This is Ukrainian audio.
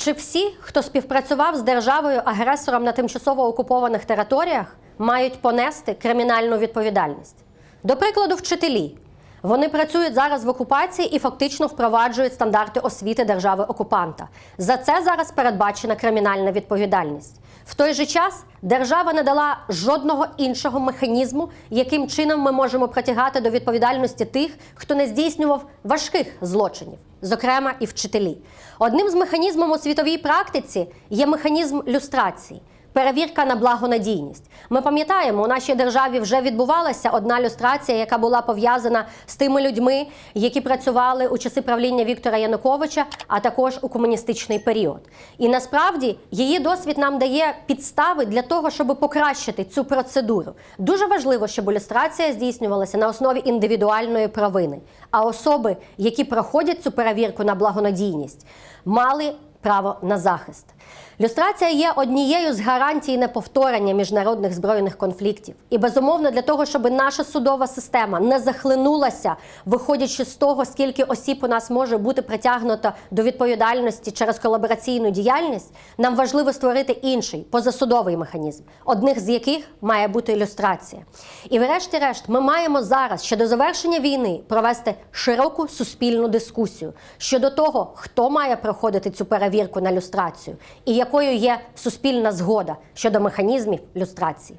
Чи всі, хто співпрацював з державою агресором на тимчасово окупованих територіях, мають понести кримінальну відповідальність? До прикладу, вчителі. Вони працюють зараз в окупації і фактично впроваджують стандарти освіти держави окупанта. За це зараз передбачена кримінальна відповідальність. В той же час держава не дала жодного іншого механізму, яким чином ми можемо притягати до відповідальності тих, хто не здійснював важких злочинів, зокрема і вчителі. Одним з механізмів у світовій практиці є механізм люстрації. Перевірка на благонадійність. Ми пам'ятаємо, у нашій державі вже відбувалася одна люстрація, яка була пов'язана з тими людьми, які працювали у часи правління Віктора Януковича, а також у комуністичний період. І насправді її досвід нам дає підстави для того, щоб покращити цю процедуру. Дуже важливо, щоб люстрація здійснювалася на основі індивідуальної провини. А особи, які проходять цю перевірку на благонадійність, мали право на захист. Люстрація є однією з гарантій неповторення міжнародних збройних конфліктів. І безумовно для того, щоб наша судова система не захлинулася, виходячи з того, скільки осіб у нас може бути притягнуто до відповідальності через колабораційну діяльність, нам важливо створити інший позасудовий механізм, одних з яких має бути ілюстрація. І, врешті-решт, ми маємо зараз ще до завершення війни провести широку суспільну дискусію щодо того, хто має проходити цю перевірку на люстрацію і якою є суспільна згода щодо механізмів люстрації.